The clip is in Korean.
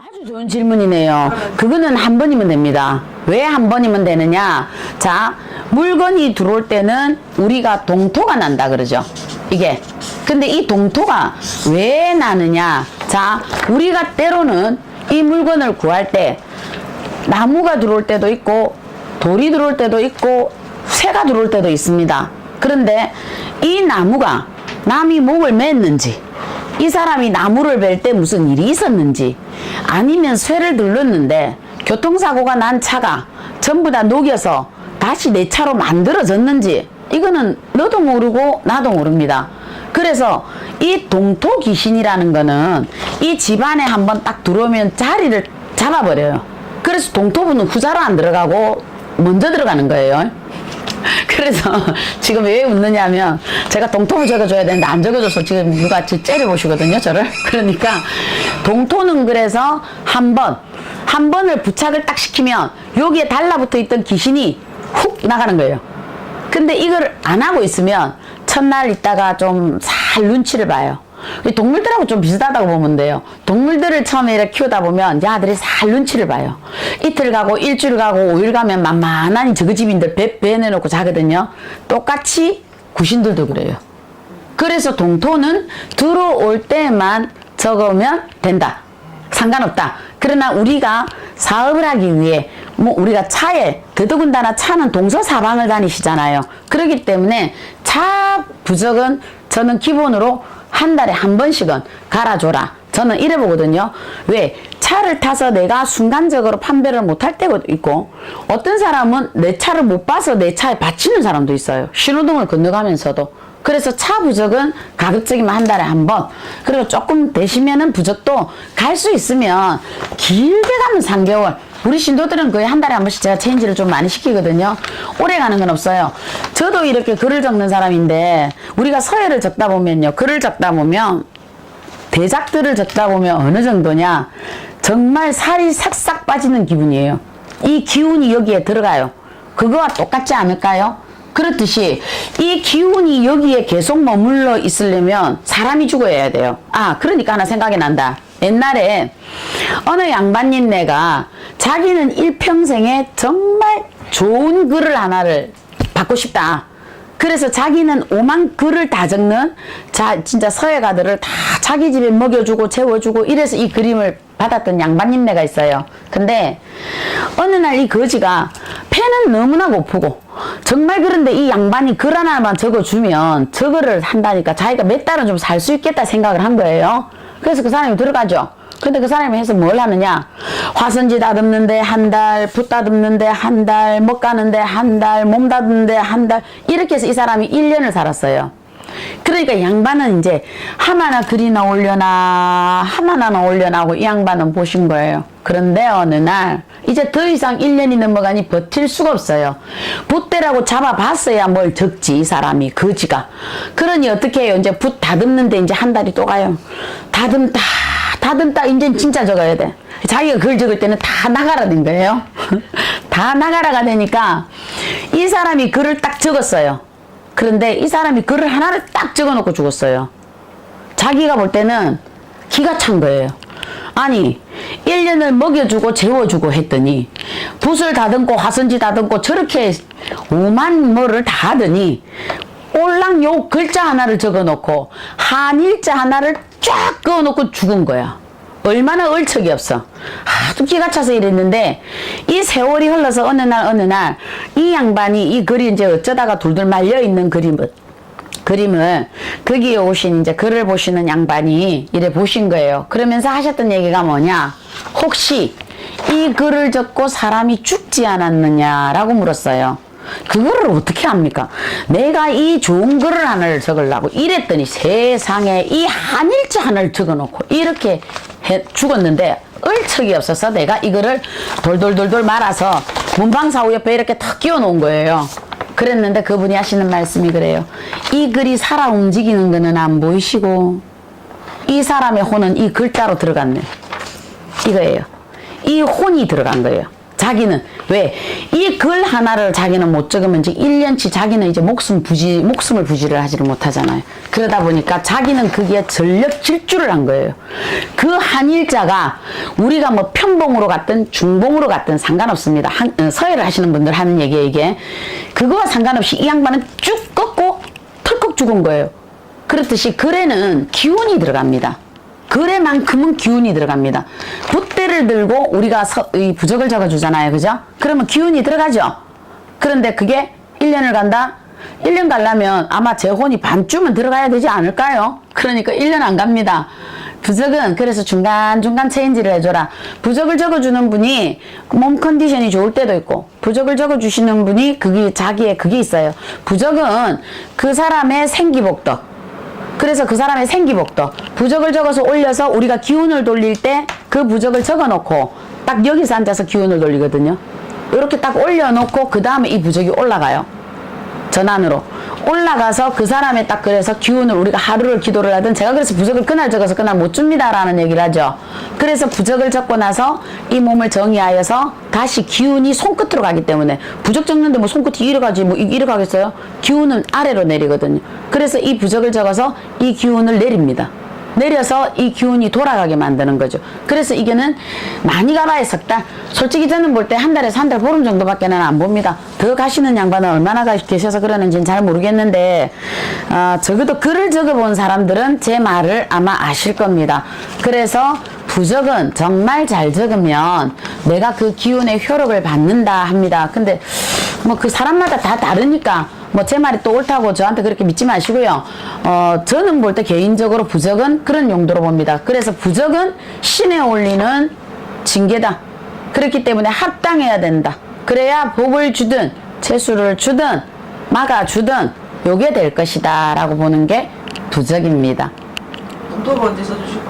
아주 좋은 질문이네요. 그거는 한 번이면 됩니다. 왜 한 번이면 되느냐? 자, 물건이 들어올 때는 우리가 동토가 난다 그러죠. 이게. 근데 이 동토가 왜 나느냐? 자, 우리가 때로는 이 물건을 구할 때 나무가 들어올 때도 있고 돌이 들어올 때도 있고 새가 들어올 때도 있습니다. 그런데 이 나무가 남이 목을 맸는지 이 사람이 나무를 벨 때 무슨 일이 있었는지 아니면 쇠를 눌렀는데 교통사고가 난 차가 전부 다 녹여서 다시 내 차로 만들어졌는지 이거는 너도 모르고 나도 모릅니다. 그래서 이 동토 귀신이라는 거는 이 집안에 한번 딱 들어오면 자리를 잡아버려요. 그래서 동토부는 후자로 안 들어가고 먼저 들어가는 거예요. 그래서 지금 왜 웃느냐면 제가 동토부 적어줘야 되는데 안 적어줘서 지금 누가 지 째려보시거든요 저를. 그러니까 동토는 그래서 한번한 번을 부착을 딱 시키면 여기에 달라붙어 있던 귀신이 훅 나가는 거예요. 근데 이걸 안 하고 있으면 첫날 있다가 좀 살 눈치를 봐요. 이 동물들하고 좀 비슷하다고 보면 돼요. 동물들을 처음에 이렇게 키우다 보면 야들이 살 눈치를 봐요. 이틀 가고 일주일 가고 오일 가면 만만하니 저그 집인들 배, 배 내놓고 자거든요. 똑같이 구신들도 그래요. 그래서 동토는 들어올 때만 적으면 된다. 상관없다. 그러나 우리가 사업을 하기 위해 뭐 우리가 차에 더더군다나 차는 동서사방을 다니시잖아요. 그렇기 때문에 차 부적은 저는 기본으로 한 달에 한 번씩은 갈아줘라. 저는 이래 보거든요. 왜? 차를 타서 내가 순간적으로 판별을 못할 때도 있고, 어떤 사람은 내 차를 못 봐서 내 차에 받치는 사람도 있어요. 신호등을 건너가면서도. 그래서 차 부적은 가급적이면 한 달에 한 번. 그리고 조금 되시면은 부적도 갈 수 있으면 길게 가면 3개월. 우리 신도들은 거의 한 달에 한 번씩 제가 체인지를 좀 많이 시키거든요. 오래 가는 건 없어요. 저도 이렇게 글을 적는 사람인데 우리가 서예를 적다 보면요. 글을 적다 보면 대작들을 적다 보면 어느 정도냐. 정말 살이 싹싹 빠지는 기분이에요. 이 기운이 여기에 들어가요. 그거와 똑같지 않을까요? 그렇듯이 이 기운이 여기에 계속 머물러 있으려면 사람이 죽어야 돼요. 아, 그러니까 하나 생각이 난다. 옛날에 어느 양반님네가 자기는 일평생에 정말 좋은 글을 하나를 받고 싶다. 그래서 자기는 오만 글을 다 적는 자 진짜 서예가들을 다 자기 집에 먹여주고 재워주고 이래서 이 그림을 받았던 양반님네가 있어요. 근데 어느 날 이 거지가 펜은 너무나 고프고 정말 그런데 이 양반이 글 하나만 적어주면 저거를 한다니까 자기가 몇 달은 좀 살 수 있겠다 생각을 한 거예요. 그래서 그 사람이 들어가죠. 근데 그 사람이 해서 뭘 하느냐? 화선지 다듬는데 한 달, 붓 다듬는데 한 달, 먹 가는데 한 달, 몸 다듬는데 한 달, 이렇게 해서 이 사람이 1년을 살았어요. 그러니까 양반은 이제 하나나 글이 나오려나, 하나나 나오려나 하고 이 양반은 보신 거예요. 그런데 어느 날, 이제 더 이상 1년이 넘어가니 버틸 수가 없어요. 붓대라고 잡아봤어야 뭘 적지, 이 사람이, 거지가. 그러니 어떻게 해요? 이제 붓 다듬는데 이제 한 달이 또 가요. 다듬다, 다듬다, 이제 진짜 적어야 돼. 자기가 글 적을 때는 다 나가라 된 거예요. 다 나가라가 되니까 이 사람이 글을 딱 적었어요. 그런데 이 사람이 글을 하나를 딱 적어 놓고 죽었어요. 자기가 볼 때는 기가 찬 거예요. 아니, 1년을 먹여주고 재워주고 했더니, 붓을 다듬고 화선지 다듬고 저렇게 오만 뭐를 다 하더니, 올랑 요 글자 하나를 적어 놓고, 한일자 하나를 쫙 그어 놓고 죽은 거야. 얼마나 얼척이 없어. 하도 기가 차서 이랬는데, 이 세월이 흘러서 어느 날, 어느 날, 이 양반이 이 글이 이제 어쩌다가 둘둘 말려 있는 그림을, 그림을 거기에 오신 이제 글을 보시는 양반이 이래 보신 거예요. 그러면서 하셨던 얘기가 뭐냐? 혹시 이 글을 적고 사람이 죽지 않았느냐라고 물었어요. 그거를 어떻게 합니까? 내가 이 좋은 글을 하나를 적으려고 이랬더니 세상에 이 한일자 하나를 적어놓고 이렇게 해, 죽었는데 얼척이 없어서 내가 이거를 돌돌돌돌 말아서 문방사우 옆에 이렇게 탁 끼워 놓은 거예요. 그랬는데 그분이 하시는 말씀이 그래요. 이 글이 살아 움직이는 거는 안 보이시고 이 사람의 혼은 이 글자로 들어갔네. 이거예요. 이 혼이 들어간 거예요. 자기는 왜 이 글 하나를 자기는 못 적으면 이제 1년치 자기는 이제 목숨 부지 목숨을 부지를 하지를 못하잖아요. 그러다 보니까 자기는 그게 전력 질주를 한 거예요. 그 한일자가 우리가 뭐 편봉으로 갔든 중봉으로 갔든 상관없습니다. 한, 어, 서예를 하시는 분들 하는 얘기에 이게 그거와 상관없이 이 양반은 쭉 꺾고 털컥 죽은 거예요. 그렇듯이 글에는 기운이 들어갑니다. 글에만큼은 기운이 들어갑니다. 붓대를 들고 우리가 서, 이 부적을 적어주잖아요. 그죠? 그러면 기운이 들어가죠? 그런데 그게 1년을 간다? 1년 가려면 아마 재혼이 반쯤은 들어가야 되지 않을까요? 그러니까 1년 안 갑니다. 부적은 그래서 중간중간 체인지를 해줘라. 부적을 적어주는 분이 몸 컨디션이 좋을 때도 있고 부적을 적어주시는 분이 그게 자기의 그게 있어요. 부적은 그 사람의 생기복덕 그래서 그 사람의 생기복도 부적을 적어서 올려서 우리가 기운을 돌릴 때 그 부적을 적어 놓고 딱 여기서 앉아서 기운을 돌리거든요. 이렇게 딱 올려놓고 그 다음에 이 부적이 올라가요. 전환으로 올라가서 그 사람의 딱 그래서 기운을 우리가 하루를 기도를 하든 제가 그래서 부적을 그날 적어서 그날 못 줍니다라는 얘기를 하죠. 그래서 부적을 적고 나서 이 몸을 정의하여서 다시 기운이 손끝으로 가기 때문에 부적 적는데 뭐 손끝이 이리 가지 뭐 이리 가겠어요? 기운은 아래로 내리거든요. 그래서 이 부적을 적어서 이 기운을 내립니다. 내려서 이 기운이 돌아가게 만드는 거죠. 그래서 이게는 많이 가봐야 석 달. 솔직히 저는 볼 때 한 달에서 한 달 보름 정도밖에는 안 봅니다. 더 가시는 양반은 얼마나 가- 계셔서 그러는지는 잘 모르겠는데, 어, 적어도 글을 적어본 사람들은 제 말을 아마 아실 겁니다. 그래서 부적은 정말 잘 적으면 내가 그 기운의 효력을 받는다 합니다. 근데 뭐 그 사람마다 다 다르니까 뭐 제 말이 또 옳다고 저한테 그렇게 믿지 마시고요. 어, 저는 볼 때 개인적으로 부적은 그런 용도로 봅니다. 그래서 부적은 신에 올리는 징계다. 그렇기 때문에 합당해야 된다. 그래야 복을 주든 재수를 주든 막아주든 요게 될 것이다 라고 보는 게 부적입니다. 동토가 언제 써주실